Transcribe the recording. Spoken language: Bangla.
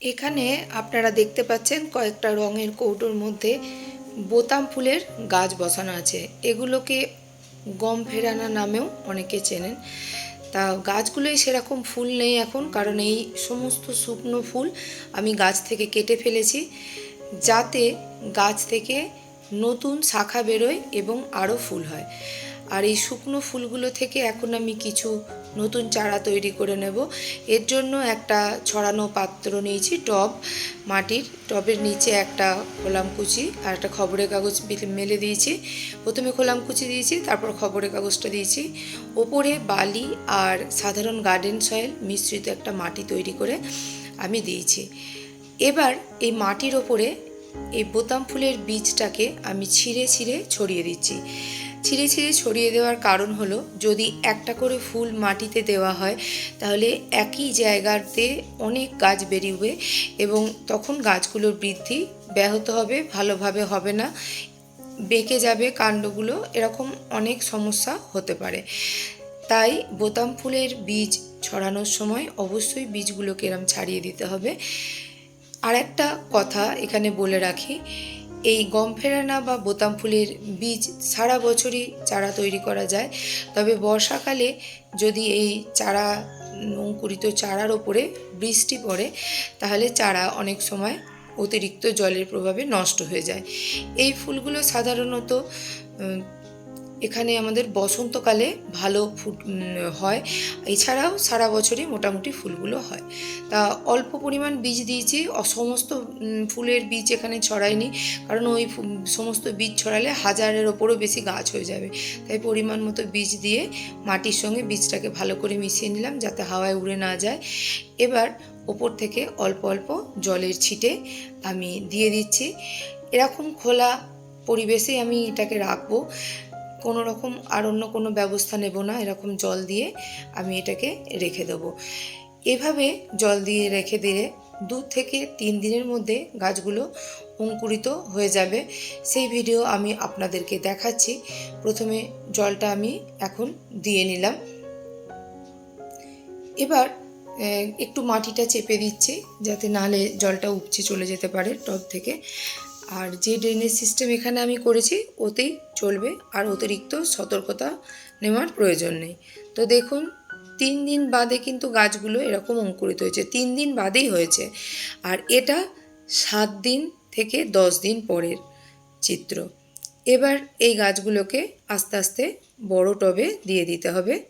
এখানে আপনারা দেখতে পাচ্ছেন কয়েকটা রঙের কৌটোর মধ্যে বোতাম ফুলের গাছ বসানো আছে। এগুলোকে গম ফেরানা নামেও অনেকে চেনেন। তা গাছগুলোই সেরকম ফুল নেই এখন, কারণ এই সমস্ত শুকনো ফুল আমি গাছ থেকে কেটে ফেলেছি। যাতে গাছ থেকে নতুন শাখা বেরোয় এবং আরও ফুল হয়। আর এই শুকনো ফুলগুলো থেকে এখন আমি কিছু নতুন চারা তৈরি করে নেব। এর জন্য একটা ছড়ানো পাত্র নিয়েছি, টব, মাটির। টবের নিচে একটা খোলামকুচি আর একটা খবরের কাগজ মেলে দিয়েছি। প্রথমে খোলামকুচি দিয়েছি, তারপর খবরের কাগজটা দিয়েছি। ওপরে বালি আর সাধারণ গার্ডেন সয়েল মিশ্রিত একটা মাটি তৈরি করে আমি দিয়েছি। এবার এই মাটির ওপরে এই বোতাম ফুলের বীজটাকে আমি ছিঁড়ে ছিঁড়ে ছড়িয়ে দিচ্ছি। ছিঁড়ে ছিঁড়ে ছড়িয়ে দেওয়ার কারণ হলো, যদি একটা করে ফুল মাটিতে দেওয়া হয়, তাহলে একই জায়গাতে অনেক গাছ বেরিয়ে এবং তখন গাছগুলোর বৃদ্ধি ব্যাহত হবে, ভালোভাবে হবে না, বেঁকে যাবে কাণ্ডগুলো, এরকম অনেক সমস্যা হতে পারে। তাই বোতাম ফুলের বীজ ছড়ানোর সময় অবশ্যই বীজগুলোকে এরম ছাড়িয়ে দিতে হবে। আর একটা কথা এখানে বলে রাখি, এই গম ফেরানা বা বোতাম ফুলের বীজ সারা বছরই চারা তৈরি করা যায়। তবে বর্ষাকালে যদি এই চারা, অঙ্কুরিত চারার ওপরে বৃষ্টি পড়ে, তাহলে চারা অনেক সময় অতিরিক্ত জলের প্রভাবে নষ্ট হয়ে যায়। এই ফুলগুলো সাধারণত এখানে আমাদের বসন্তকালে ভালো ফুট হয়। এছাড়াও সারা বছরই মোটামুটি ফুলগুলো হয়। তা অল্প পরিমাণ বীজ দিয়েছি। সমস্ত ফুলের বীজ এখানে ছড়াইনি। কারণ ওই সমস্ত বীজ ছড়ালে হাজারের ওপরও বেশি গাছ হয়ে যাবে। তাই পরিমাণ মতো বীজ দিয়ে মাটির সঙ্গে বীজটাকে ভালো করে মিশিয়ে নিলাম যাতে হাওয়ায় উড়ে না যায়। এবার ওপর থেকে অল্প অল্প জলের ছিটে আমি দিয়ে দিচ্ছি। এরকম খোলা পরিবেশেই আমি এটাকে রাখব। কোনো রকম আর অন্য কোনো ব্যবস্থা নেব না, এরকম জল দিয়ে আমি এটাকে রেখে দেবো। এভাবে জল দিয়ে রেখে দিলে দু থেকে তিন দিনের মধ্যে গাছগুলো অঙ্কুরিত হয়ে যাবে। সেই ভিডিও আমি আপনাদেরকে দেখাচ্ছি। প্রথমে জলটা আমি এখন দিয়ে নিলাম। এবার একটু মাটিটা চেপে দিচ্ছি যাতে নাহলে জলটা উপচে চলে যেতে পারে টব থেকে। আর যে ড্রেনেজ সিস্টেম এখানে আমি করেছি, ওতেই চলবে। আর অতিরিক্ত সতর্কতা নেওয়ার প্রয়োজন নেই। তো দেখুন, তিন দিন বাদে কিন্তু গাছগুলো এরকম অঙ্কুরিত হয়েছে। তিন দিন বাদেই হয়েছে। আর এটা সাত দিন থেকে দশ দিন পরের চিত্র। এবার এই গাছগুলোকে আস্তে আস্তে বড় টবে দিয়ে দিতে হবে।